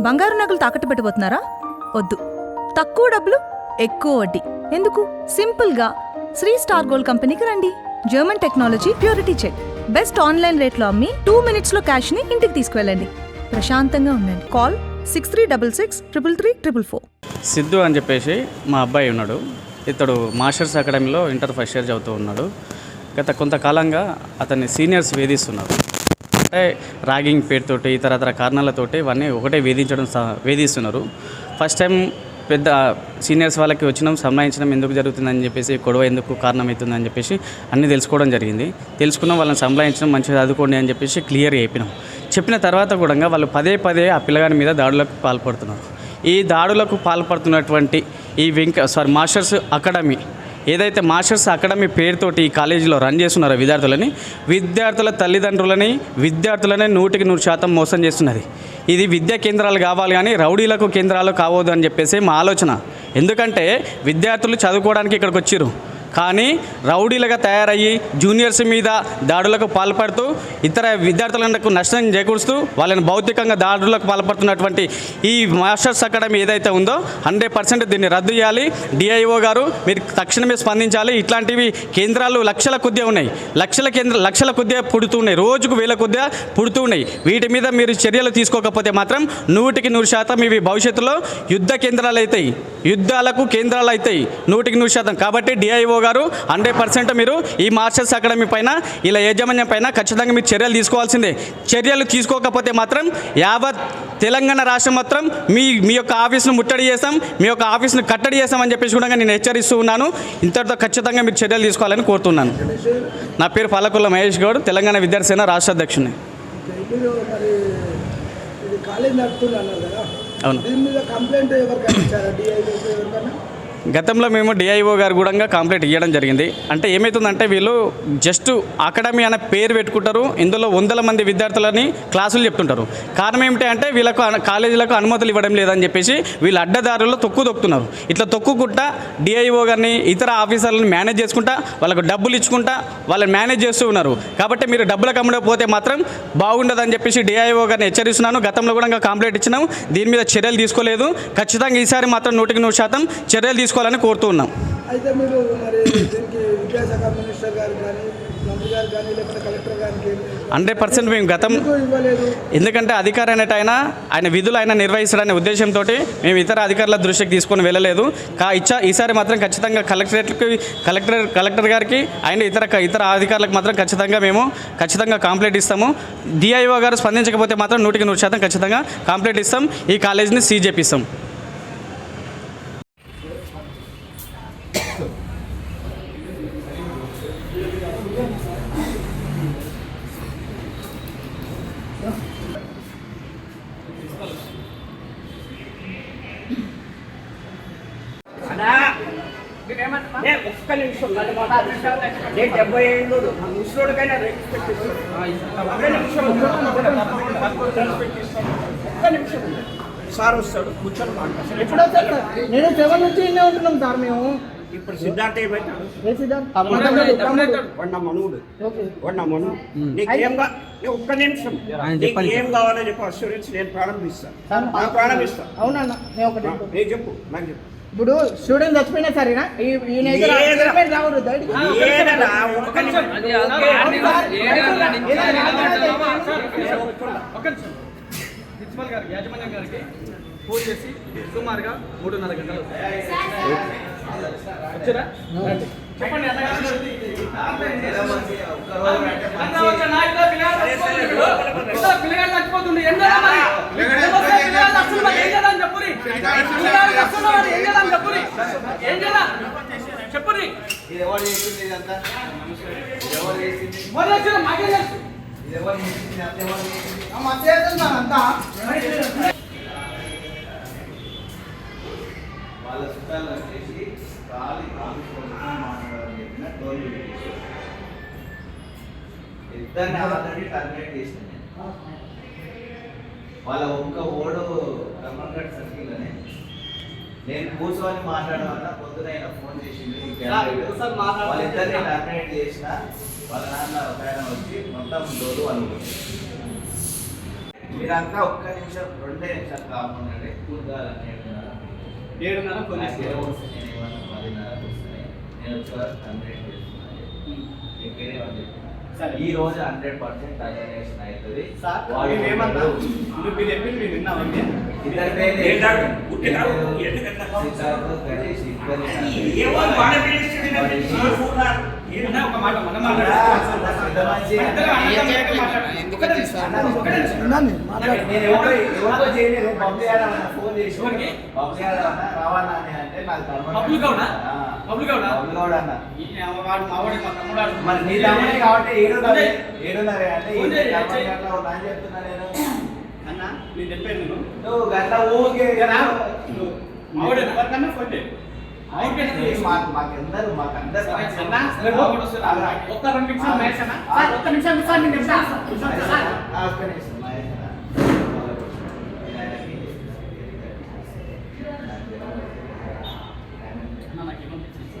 బంగారు నగలు తాకట్టు పెట్టబోతున్నారా వద్దు. తక్కువ డబ్బులు ఎక్కువ వడ్డీ. ఎందుకు? సింపుల్గా. శ్రీ స్టార్ గోల్డ్ కంపెనీకి రండి. German technology purity check. Best online రేట్లో అమ్మి టూ మినిట్స్లో క్యాష్ని ఇంటికి తీసుకువెళ్ళండి. ప్రశాంతంగా ఉండండి. Call six three double six triple three triple four. Siddhu అని చెప్పేసి మా అబ్బాయి ఉన్నాడు. ఇతడు మాస్టర్స్ అకాడమీలో ఇంటర్ ఫస్ట్ ఇయర్ చదువుతూ ఉన్నాడు. గత కొంతకాలంగా అతన్ని సీనియర్స్ వేధిస్తున్నారు. అంటే ర్యాగింగ్ పేరుతోటి ఇతరతర కారణాలతోటి ఇవన్నీ ఒకటే వేధించడం స- వేధిస్తున్నారు. ఫస్ట్ టైం పెద్ద సీనియర్స్ వాళ్ళకి వచ్చినాం సంబంధించడం ఎందుకు జరుగుతుందని చెప్పేసి గొడవ ఎందుకు కారణమవుతుందని చెప్పేసి అన్నీ తెలుసుకోవడం జరిగింది. తెలుసుకున్నాం వాళ్ళని సంలాయించడం మంచిగా చదువుకోండి అని చెప్పేసి క్లియర్ చెప్పినాం చెప్పిన తర్వాత కూడా వాళ్ళు పదే పదే ఆ పిల్లగాడి మీద దాడులకు పాల్పడుతున్నారు. ఈ దాడులకు పాల్పడుతున్నటువంటి ఈ వెంక సారీ మాస్టర్స్ అకాడమీ ఏదైతే మాస్టర్స్ అకాడమీ పేరుతోటి ఈ కాలేజీలో రన్ చేస్తున్నారో విద్యార్థులని విద్యార్థుల తల్లిదండ్రులని విద్యార్థులని నూటికి నూరు శాతం మోసం చేస్తున్నది. ఇది విద్యా కేంద్రాలు కావాలి కానీ రౌడీలకు కేంద్రాలు కావద్దు అని చెప్పేసి మా ఆలోచన. ఎందుకంటే విద్యార్థులు చదువుకోవడానికి ఇక్కడికి వచ్చిర్రు. కానీ రౌడీలుగా తయారయ్యి జూనియర్స్ మీద దాడులకు పాల్పడుతూ ఇతర విద్యార్థులకు నష్టం చేకూరుస్తూ వాళ్ళని భౌతికంగా దాడులకు పాల్పడుతున్నటువంటి ఈ మాస్టర్స్ అకాడమీ ఏదైతే ఉందో హండ్రెడ్ పర్సెంట్ దీన్ని రద్దు చేయాలి. డిఐఓ గారు మీరు తక్షణమే స్పందించాలి. ఇట్లాంటివి కేంద్రాలు లక్షల కొద్దిగా ఉన్నాయి. లక్షల కేంద్ర లక్షల కొద్దిగా పుడుతూ ఉన్నాయి. రోజుకు వేల కొద్దిగా పుడుతూ ఉన్నాయి. వీటి మీద మీరు చర్యలు తీసుకోకపోతే మాత్రం నూటికి నూరు శాతం ఇవి భవిష్యత్తులో యుద్ధ కేంద్రాలు అవుతాయి యుద్ధాలకు కేంద్రాలు అవుతాయి నూటికి నూరు శాతం. కాబట్టి డిఐఓ గారు హండ్రెడ్ పర్సెంట్ మీరు ఈ మాస్టర్స్ అకాడమీ పైన ఇలా యాజమాన్యం పైన ఖచ్చితంగా మీరు చర్యలు తీసుకోవాల్సిందే. చర్యలు తీసుకోకపోతే మాత్రం యావత్ తెలంగాణ రాష్ట్రం మాత్రం మీ మీ యొక్క ఆఫీస్ను ముట్టడి చేస్తాం మీ యొక్క ఆఫీస్ను కట్టడి చేస్తామని చెప్పేసి కూడా నేను హెచ్చరిస్తూ ఉన్నాను. ఇంతటితో ఖచ్చితంగా మీరు చర్యలు తీసుకోవాలని కోరుతున్నాను. నా పేరు పాలకుల మహేష్ గౌడ్ తెలంగాణ విద్యార్థి రాష్ట్ర అధ్యక్షుని. అవును. గతంలో మేము డిఐఓ గారు కూడా కంప్లైంట్ ఇవ్వడం జరిగింది. అంటే ఏమవుతుందంటే వీళ్ళు జస్ట్ అకాడమీ అనే పేరు పెట్టుకుంటారు. ఇందులో వందల మంది విద్యార్థులని క్లాసులు చెప్తుంటారు. కారణం ఏమిటి అంటే వీళ్ళకు కాలేజీలకు అనుమతులు ఇవ్వడం లేదని చెప్పేసి వీళ్ళు అడ్డదారుల్లో తొక్కు తొక్కుతున్నారు. ఇట్లా తొక్కుకుంటా డిఐఓ గారిని ఇతర ఆఫీసర్లను మేనేజ్ చేసుకుంటా వాళ్ళకు డబ్బులు ఇచ్చుకుంటా వాళ్ళని మేనేజ్ చేస్తూ ఉన్నారు. కాబట్టి మీరు డబ్బులు కమ్మడపోతే మాత్రం బాగుండదని చెప్పేసి డిఐఓ గారిని హెచ్చరిస్తున్నాను. గతంలో కూడా కంప్లైంట్ ఇచ్చినాము దీని మీద చర్యలు తీసుకోలేదు. ఖచ్చితంగా ఈసారి మాత్రం నూటికి నూరు శాతం చర్యలు తీసుకోవాలని కోరుతూ ఉన్నాం. అయితే మీరు మరి దీనికి విద్యాశాఖ మినిస్టర్ గారు కానీ మంత్రి గారు కానీ లేకపోతే కలెక్టర్ గారికి హండ్రెడ్ పర్సెంట్ మేము గతం ఎందుకంటే అధికారి అనేట ఆయన ఆయన విధులు ఆయన నిర్వహిస్తాడనే ఉద్దేశంతో మేము ఇతర అధికారుల దృష్టికి తీసుకొని వెళ్ళలేదు. కా ఇచ్చా ఈసారి మాత్రం ఖచ్చితంగా కలెక్టరేట్కి కలెక్టర్ కలెక్టర్ గారికి ఆయన ఇతర ఇతర అధికారులకు మాత్రం ఖచ్చితంగా మేము ఖచ్చితంగా కంప్లైంట్ ఇస్తాము. డిఐఓ గారు స్పందించకపోతే మాత్రం నూటికి నూరు శాతం ఖచ్చితంగా కంప్లైంట్ ఇస్తాం. ఈ కాలేజీని సీజ్ చేపిస్తాం ఏ, ఒక్క నిమిషం నన్ను మాట్లాడు. నేను డెబ్బై ఏళ్ళు రెస్పెక్ట్. ఒక్క నిమిషం ఒక్క నిమిషం ఉండు. సార్ వస్తాడు కూర్చొని మాట్లాడు. ఎప్పుడు వస్తారు సార్? నేను సెవెన్ నుంచి ఇన్నే ఉంటున్నాం సార్ మేము. ఇప్పుడు సిద్ధార్థ. వాడు మనువుడు. ఓకే. వాడు నా మనువు నీకు ఏం కా నీకు ఒక్క నిమిషం. ఏం కావాలో చెప్పు అష్యూరెన్స్ నేను ప్రారంభిస్తాను. ప్రారంభిస్తాను. అవునన్న నేను ఒకటి నేను చెప్పు నాకు చెప్పు. ఇప్పుడు స్టూడెంట్ చచ్చిపోయినా సరేనా? ప్రిన్సిపల్ గారికి యాజమాన్యం గారికి ఫోన్ చేసి సుమారుగా మూడున్నర గంటలు వచ్చారా? చెప్పండి చెప్పుని ఇది ఎవరు చేసింది ఇదంతా ఎవరు చేసింది మొదలు వచ్చిన మాకే తెలుసు ఇది ఎవరు చేసింది అంత ఎవరు చేసింది మా వాళ్ళ చుట్టాలు వచ్చేసి ఖాళీ ఆఫీస్ మాట్లాడాలని చెప్పిన టోల్ ఇద్దరిని ఆల్రెడీ టర్మినేట్ చేసిన వాళ్ళ ఒక్క ఓడు రమణగఢ్ సర్కిల్ అనే నేను కూర్చొని మాట్లాడమన్నా పొద్దున ఆయన ఫోన్ చేసింది. వాళ్ళిద్దరిని టర్మినేట్ చేసిన వాళ్ళ నాన్న ఒక ఆయన వచ్చి మొత్తం డోలు వాళ్ళు మీరంతా ఒక్క నిమిషం రెండే నిమిషాలు కాకుండా కూర్చోాలని ఏడున్నర? నేను వస్తాయి నేను వచ్చే వరకు కంప్లీట్ చేస్తున్నాను ఇంకేనే వాళ్ళు చెప్పిన. సరే. ఈ రోజు హండ్రెడ్ పర్సెంట్ టర్మినేషన్ అవుతుంది. చేయలేదు. పంపించాలన్న ఫోన్ చేసి? పంపించాలన్న రావాలా అని అంటే నాకు మరి నీ తమ్ముడే కాబట్టి ఏడున్నర ఏడున్నర అంటే. గంటల ఉన్నా అని చెప్తున్నా నేను. అన్న నేను చెప్పాను నేను నువ్వు గంట ఊరికే కదా మావాడే ఎవరికన్నా ఫోన్ మాకందరు మాకందరు. ఒక్క రెండు నిమిషాలు మ్యాచ్ అన్న. ఒక్క నిమిషం సార్ నేను చెప్తాను సార్. నిమిషం సార్. ఆ, ఒక్క నిమిషం, మహేష్ అన్న. ఆయనకి అన్న, నాకు ఏమనిపించింది?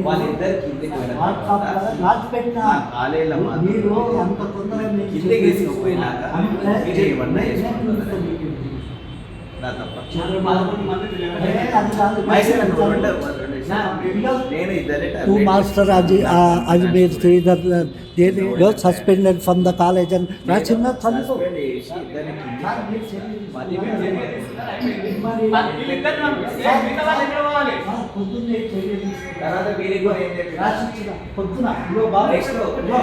వాళ్ళిద్దరు కిందికి కాలేజీలో మీరు అంత తొందరగా నేను కిందికి తీసుకుపోయినాక అంటే మీరు ఏమన్నా నేను చేసుకుంటారు. మీకు. నా తప్ప. పదకొండు మంది నువ్వు పొద్దున అన్న. మీరు కొంచెం ఇదిగో.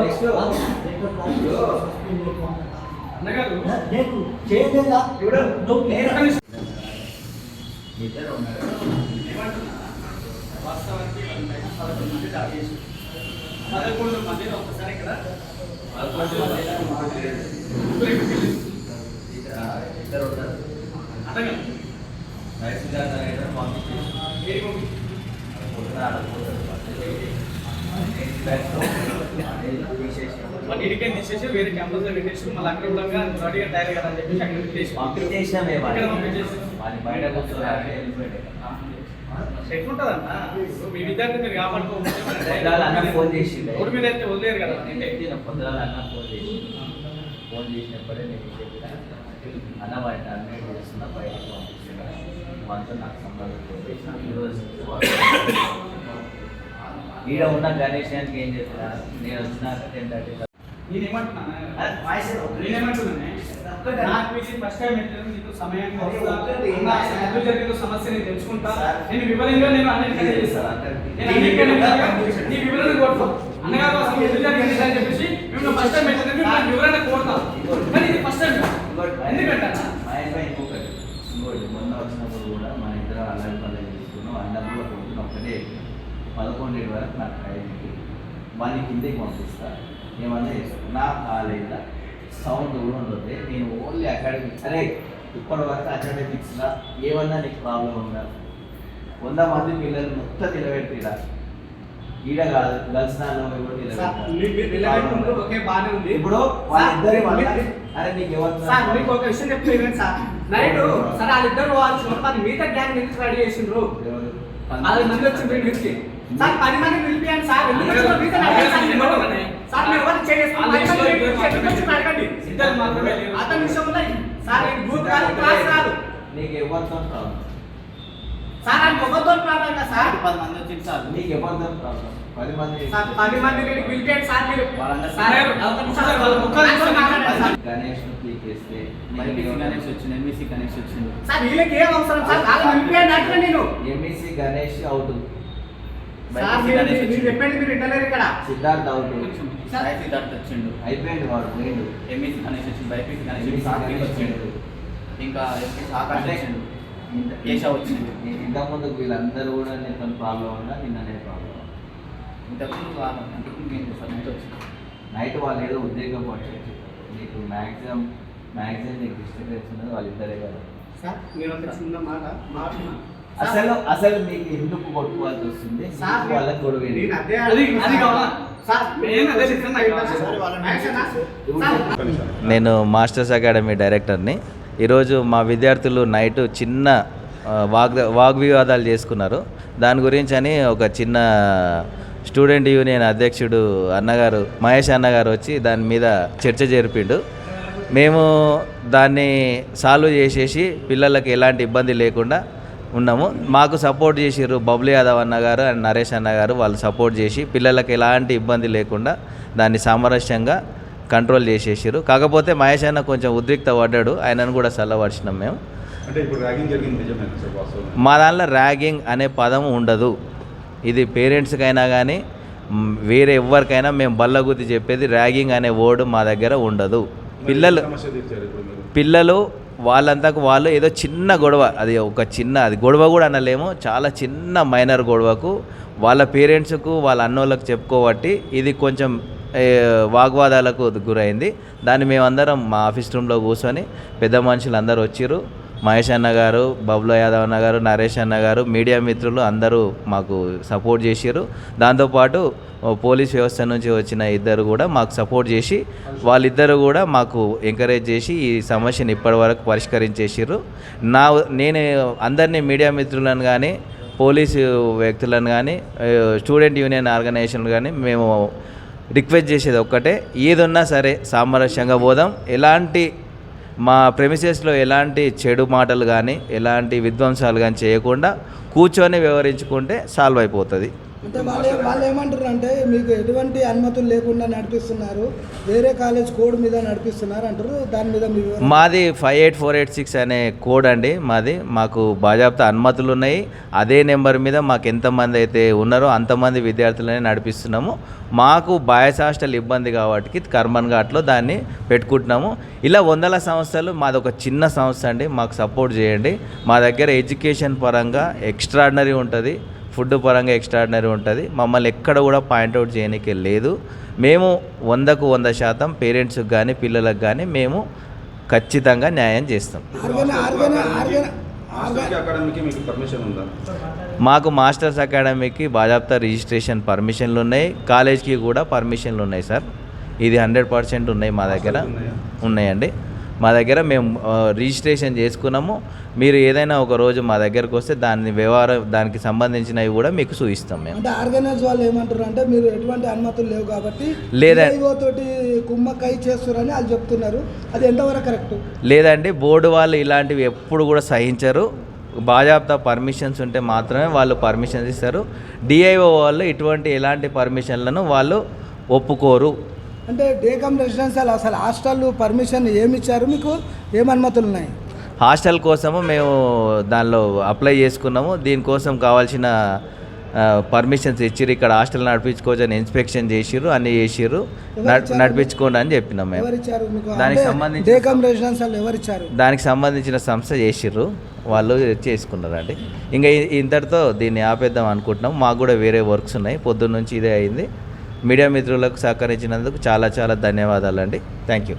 Next లో. లెటర్ రాసి ఇదిగో. suspended from the college. అన్నగారు నేను చేయలేదా చూడు. నువ్వు నేను- ఒక్క నిమిషం. ఇద్దరు ఉన్నారు. ఏమంటున్నా? వాస్తవానికి పదకొండు మంది దాడి పదకొండు మందిలో ఒకసారి ఇక్కడ ఇద్దరు- పంపించేసి పొద్దున ఆడకపోతారు. అదే తీసేసి వేరే క్యాంపస్లో పెట్టేసి మళ్ళీ అక్కడ ఉండగా రెడీగా తయారు కదా అని చెప్పేసి అక్కడ పెట్టేసి పంపించేసినామే బయట. ఎట్లుంటదన్నా మీ విద్యార్థి మీరు ఫోన్. రోడ్డు మీద అయితే వదిలేరు కదా. నేను పొద్దుగాల అన్న ఫోన్ చేసి ఫోన్ చేసినప్పుడే నేను చెప్పిన అన్న వాడిని టర్మినేట్ చేస్తున్నా బయటకు పంపిస్తున్నా. మనతో నాకు సంబంధం ఈరోజు ఈడ ఉన్న గణేష్ గారికి ఏం చెప్తున్నా నేను వచ్చినాక టెన్ థర్టీ నేను సమస్య నేను తెలుసుకుంటా. సార్. నేను వివరంగా నేను అన్నిటికీ చేస్తాను నేను అన్నిటికీ నీ వివరణ కోరుతాం. అన్నగారు అసలు ఎందుకు జరిగింది అని చెప్పేసి మేము ఫస్ట్ టైం ఎట్లేదు నేను వివరణ కోరుతాం. కానీ ఇది ఫస్ట్ టైం ఎందుకంటే? మహేష్ భాయ్ ఇంకొకటి. ఇంకోటి. మొన్న వచ్చినప్పుడు కూడా మన ఇద్దరు అల్లరి పల్లె తీసుకున్నాం అన్నప్పుడు పొద్దున ఒక్కటే పదకొండు వరకు నాకు అయింది వాడిని కిందకి పంపిస్తా. ఏమన్నా చేసుకో నా కాలేజీలో సౌండ్ కూడా ఉండదు నేను ఓన్లీ అకాడమిక్స్ అరే ఇప్పటి వరకు అకాడమిక్స్లో ఏమన్నా నీకు ప్రాబ్లం ఉందా? వంద మంది పిల్లలు మొత్తం నిలబెట్టిరా. ఈడ కాదు గర్ల్స్ ఇప్పుడు వాళ్ళిద్దరి అరే నీకు ఎవరు సార్ మీకు ఒక విషయం చెప్తే వినండి సార్. నైట్ సరే వాళ్ళిద్దరు వాళ్ళు మిగతా గ్యాంగ్ ఎందుకు రెడీ చేసిండ్రు. అది మంది ఇంటికి సార్ పది మంది పిలిపియండి సార్. సార్ మీరు. ఎవరు వచ్చిండ్రు అడగండి ఇద్దరు మాత్రమే లేరు. అతని విషయం ఉన్నాయి సార్ ఇది గ్రూప్ కాదు క్లాస్ కాదు నీకు ఎవరితో ప్రాబ్లం సార్ అది ఒకరితో ప్రాబ్లం కదా సార్. పది మంది వచ్చింది సార్. నీకు ఎవరితో ప్రాబ్లం పది మంది సార్ పది మంది మీరు పిలిపియండి సార్ మీరు. గణేష్ క్లిక్ చేస్తే వచ్చింది వచ్చింది. సార్ వీళ్ళకి ఏం అవసరం సార్? పిలిపియండి అంటే నేను. MEC Ganesh out Siddharth out Sai Siddharth వచ్చిండు. అయిపోయింది వాడు పోయిండు. ఎంఈసీ బైపీసీ గణేష్ వచ్చిండు. ఇంకా ఎంపీసీ ఆకాష్ అంటే వచ్చిండు. ఇంత- కేశవ్ వచ్చిండు. నేను ఇంతకు ముందు వీళ్ళందరూ కూడా నీతో ప్రాబ్లం ఉన్నా నిన్ననే ప్రాబ్లం ఇంతకుముందు వాళ్ళు నైట్ వాళ్ళు ఏదో ఉద్యోగం పట్టించారు నీకు మ్యాక్సిమం మ్యాక్సిమం నీకు డిస్టర్బెన్స్ ఉన్నది వాళ్ళిద్దరే కదా. సార్ మీరు ఒక చిన్న మాట మాట అసలు అసలు మీకు ఎందుకు కొట్టుకోవాల్సి వస్తుంది? వాళ్ళకి గొడవ? నేను అదే అది అది కావాలా? సార్ నేను అదే చెప్తున్నా యాక్షన్ సార్ నేను మాస్టర్స్ అకాడమీ డైరెక్టర్ని. ఈరోజు మా విద్యార్థులు నైట్ చిన్న వాగ్ వాగ్వివాదాలు చేసుకున్నారు. దాని గురించి అని ఒక చిన్న స్టూడెంట్ యూనియన్ అధ్యక్షుడు అన్నగారు మహేష్ అన్నగారు వచ్చి దాని మీద చర్చ జరిపిండు. మేము దాన్ని సాల్వ్ చేసేసి పిల్లలకి ఎలాంటి ఇబ్బంది లేకుండా ఉన్నాము. మాకు సపోర్ట్ చేసిర్రు బబ్లీ యాదవ్ అన్న గారు అండ్ నరేష్ అన్న గారు. వాళ్ళు సపోర్ట్ చేసి పిల్లలకి ఎలాంటి ఇబ్బంది లేకుండా దాన్ని సామరస్యంగా కంట్రోల్ చేసేసారు కాకపోతే మహేష్ అన్న కొంచెం ఉద్రిక్త పడ్డాడు. ఆయనను కూడా చల్లవరిచినాం మేము. మా దాంట్లో ర్యాగింగ్ అనే పదం ఉండదు. ఇది పేరెంట్స్కైనా కానీ వేరే ఎవరికైనా మేము బల్లగుద్ది చెప్పేది ర్యాగింగ్ అనే వర్డ్ మా దగ్గర ఉండదు. పిల్లలు పిల్లలు వాళ్ళంతకు వాళ్ళు ఏదో చిన్న గొడవ. అది ఒక చిన్న అది గొడవ కూడా అనలేము. చాలా చిన్న మైనర్ గొడవకు వాళ్ళ పేరెంట్స్కు వాళ్ళ అన్నోళ్ళకి చెప్పుకోబట్టి ఇది కొంచెం వాగ్వాదాలకు గురైంది. దాన్ని మేమందరం మా ఆఫీస్ రూమ్లో కూర్చొని పెద్ద మనుషులు అందరూ వచ్చిర్రు. మహేష్ అన్న గారు బబ్లో యాదవ్ అన్న గారు నరేష్ అన్న గారు మీడియా మిత్రులు అందరూ మాకు సపోర్ట్ చేసిర్రు. దాంతోపాటు పోలీస్ వ్యవస్థ నుంచి వచ్చిన ఇద్దరు కూడా మాకు సపోర్ట్ చేసి వాళ్ళిద్దరు కూడా మాకు ఎంకరేజ్ చేసి ఈ సమస్యను ఇప్పటివరకు పరిష్కరించేసారు నా నేను అందరినీ మీడియా మిత్రులను కానీ పోలీసు వ్యక్తులను కానీ స్టూడెంట్ యూనియన్ ఆర్గనైజేషన్ కానీ మేము రిక్వెస్ట్ చేసేది ఒక్కటే. ఏదున్నా సరే సామరస్యంగా పోదాం. ఎలాంటి మా ప్రెమిసెస్లో ఎలాంటి చెడు మాటలు కానీ ఎలాంటి విధ్వంసాలు కానీ చేయకుండా కూర్చొని వివరించుకుంటే సాల్వ్ అయిపోతుంది. అంటే వాళ్ళు వాళ్ళు ఏమంటారు అంటే మీకు ఎటువంటి అనుమతులు లేకుండా నడిపిస్తున్నారు. వేరే కాలేజ్ కోడ్ మీద నడిపిస్తున్నారు అంటారు దాని మీద మీ మాది five eight four eight six అనే కోడ్ అండి మాది. మాకు బాజాబ్తా అనుమతులు ఉన్నాయి అదే నెంబర్ మీద మాకు ఎంతమంది అయితే ఉన్నారో అంతమంది విద్యార్థులనే నడిపిస్తున్నాము. మాకు బాయస్ హాస్టల్ ఇబ్బంది కాబట్టి కర్మన్ ఘాట్లో దాన్ని పెట్టుకుంటున్నాము. ఇలా వందల సంస్థలు మాది ఒక చిన్న సంస్థ అండి. మాకు సపోర్ట్ చేయండి. మా దగ్గర ఎడ్యుకేషన్ పరంగా ఎక్స్ట్రాడినరీ ఉంటుంది. ఫుడ్ పరంగా ఎక్స్ట్రాడినరీ ఉంటుంది. మమ్మల్ని ఎక్కడ కూడా పాయింట్అవుట్ చేయడానికి లేదు. మేము వందకు వంద శాతం పేరెంట్స్కి కానీ పిల్లలకు కానీ మేము ఖచ్చితంగా న్యాయం చేస్తాం. ఆర్గనై ఆర్గనై ఆర్గనై మాస్టర్కి అకాడమీకి మీకు పర్మిషన్ ఉందా? మాకు మాస్టర్స్ అకాడమీకి బాజాప్తా రిజిస్ట్రేషన్ పర్మిషన్లు ఉన్నాయి. కాలేజ్కి కూడా పర్మిషన్లు ఉన్నాయి సార్ ఇది హండ్రెడ్ పర్సెంట్ ఉన్నాయి మా దగ్గర. ఉన్నాయా? ఉన్నాయండి. మా దగ్గర మేము రిజిస్ట్రేషన్ చేసుకున్నాము. మీరు ఏదైనా ఒక రోజు మా దగ్గరకు వస్తే దాని వ్యవహారం దానికి సంబంధించినవి కూడా మీకు చూపిస్తాం మేము. అంటే ఆర్గనైజ్ వాళ్ళు ఏమంటారు అంటే మీరు ఎటువంటి అనుమతులు లేవు కాబట్టి లేదా- DIO తోటి కుమ్మక్కై చేస్తున్నారని వాళ్ళు చెప్తున్నారు. అది ఎంతవరకు కరెక్ట్? లేదండి బోర్డు వాళ్ళు ఇలాంటివి ఎప్పుడు కూడా సహించరు. బాజాప్తా పర్మిషన్స్ ఉంటే మాత్రమే వాళ్ళు పర్మిషన్స్ ఇస్తారు. డిఐఓ వాళ్ళు ఇటువంటి ఎలాంటి పర్మిషన్లను వాళ్ళు ఒప్పుకోరు. అంటే డేకమ్ రెసిడెన్షియల్ అసలు హాస్టల్ పర్మిషన్ ఏమి ఇచ్చారు మీకు ఏం అనుమతులు ఉన్నాయి? హాస్టల్ కోసము మేము దానిలో అప్లై చేసుకున్నాము. దీనికోసం కావాల్సిన పర్మిషన్స్ ఇచ్చిర్రు. ఇక్కడ హాస్టల్ నడిపించుకోవచ్చు అని ఇన్స్పెక్షన్ చేసిర్రు అన్నీ చేసిర్రు. నడ్- నడిపించుకోండి అని చెప్పినాం మేము. దానికి ఇచ్చారు దానికి సంబంధించిన సంస్థ చేసిర్రు. వాళ్ళు చేసుకున్నారండి. ఇంకా ఇ- ఇంతటితో దీన్ని ఆపేద్దాం అనుకుంటున్నాం. మాకు కూడా వేరే వర్క్స్ ఉన్నాయి. పొద్దున్న నుంచి ఇదే అయింది. మీడియా మిత్రులకు సహకరించినందుకు చాలా చాలా ధన్యవాదాలండి. Thank you.